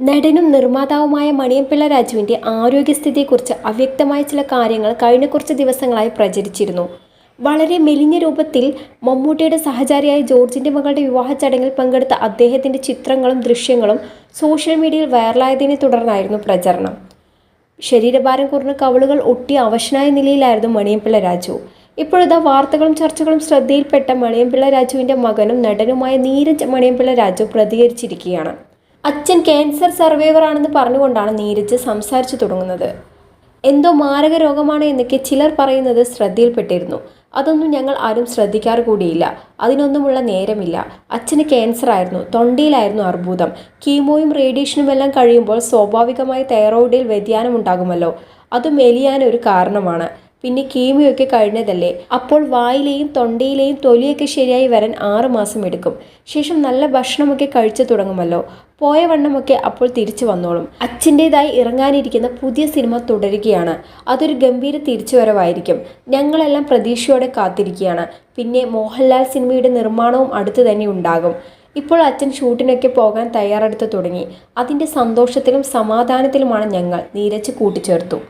നടനും നിർമ്മാതാവുമായ മണിയമ്പിള്ള രാജുവിന്റെ ആരോഗ്യസ്ഥിതിയെക്കുറിച്ച് അവ്യക്തമായ ചില കാര്യങ്ങൾ കഴിഞ്ഞ കുറച്ച് ദിവസങ്ങളായി പ്രചരിച്ചിരുന്നു. വളരെ മെലിഞ്ഞ രൂപത്തിൽ മമ്മൂട്ടിയുടെ സഹചാരിയായ ജോർജിന്റെ മകളുടെ വിവാഹ ചടങ്ങിൽ പങ്കെടുത്ത അദ്ദേഹത്തിന്റെ ചിത്രങ്ങളും ദൃശ്യങ്ങളും സോഷ്യൽ മീഡിയയിൽ വൈറലായതിനെ തുടർന്നായിരുന്നു പ്രചരണം. ശരീരഭാരം കുറഞ്ഞ കവളുകൾ ഒട്ടി അവശനായ നിലയിലായിരുന്നു മണിയമ്പിള്ള രാജു. ഇപ്പോഴിതാ വാർത്തകളും ചർച്ചകളും ശ്രദ്ധയിൽപ്പെട്ട മണിയമ്പിള്ള രാജുവിന്റെ മകനും നടനുമായ നീരജ് മണിയമ്പിള്ള രാജു പ്രതികരിച്ചിരിക്കുകയാണ്. അച്ഛൻ ക്യാൻസർ സർവൈവർ ആണെന്ന് പറഞ്ഞുകൊണ്ടാണ് നീരജ് സംസാരിച്ചു തുടങ്ങുന്നത്. എന്തോ മാരക രോഗമാണ് എന്നൊക്കെ ചിലർ പറയുന്നത് ശ്രദ്ധയിൽപ്പെട്ടിരുന്നു. അതൊന്നും ഞങ്ങൾ ആരും ശ്രദ്ധിക്കാറ് കൂടിയില്ല. അതിനൊന്നുമുള്ള നേരമില്ല. അച്ഛന് ക്യാൻസർ ആയിരുന്നു. തൊണ്ടയിലായിരുന്നു അർബുദം. കീമോയും റേഡിയേഷനും എല്ലാം കഴിയുമ്പോൾ സ്വാഭാവികമായി തൈറോയിഡിൽ വ്യതിയാനം ഉണ്ടാകുമല്ലോ അത് മെലിയാൻ ഒരു കാരണമാണ്. പിന്നെ കീമിയൊക്കെ കഴിഞ്ഞതല്ലേ? അപ്പോൾ വായിലെയും തൊണ്ടയിലെയും തൊലിയൊക്കെ ശരിയായി വരാൻ ആറ് മാസം എടുക്കും. ശേഷം നല്ല ഭക്ഷണമൊക്കെ കഴിച്ചു തുടങ്ങുമല്ലോ. പോയ വണ്ണമൊക്കെ അപ്പോൾ തിരിച്ചു വന്നോളും. അച്ഛന്റെതായി ഇറങ്ങാനിരിക്കുന്ന പുതിയ സിനിമ തുടരുകയാണ്. അതൊരു ഗംഭീര തിരിച്ചുവരവായിരിക്കും. ഞങ്ങളെല്ലാം പ്രതീക്ഷയോടെ കാത്തിരിക്കുകയാണ്. പിന്നെ മോഹൻലാൽ സിനിമയുടെ നിർമ്മാണവും അടുത്തു തന്നെ ഉണ്ടാകും. ഇപ്പോൾ അച്ഛൻ ഷൂട്ടിനൊക്കെ പോകാൻ തയ്യാറെടുത്ത് തുടങ്ങി. അതിന്റെ സന്തോഷത്തിലും സമാധാനത്തിലുമാണ് ഞങ്ങൾ. നീരച്ച് കൂട്ടിച്ചേർത്തു.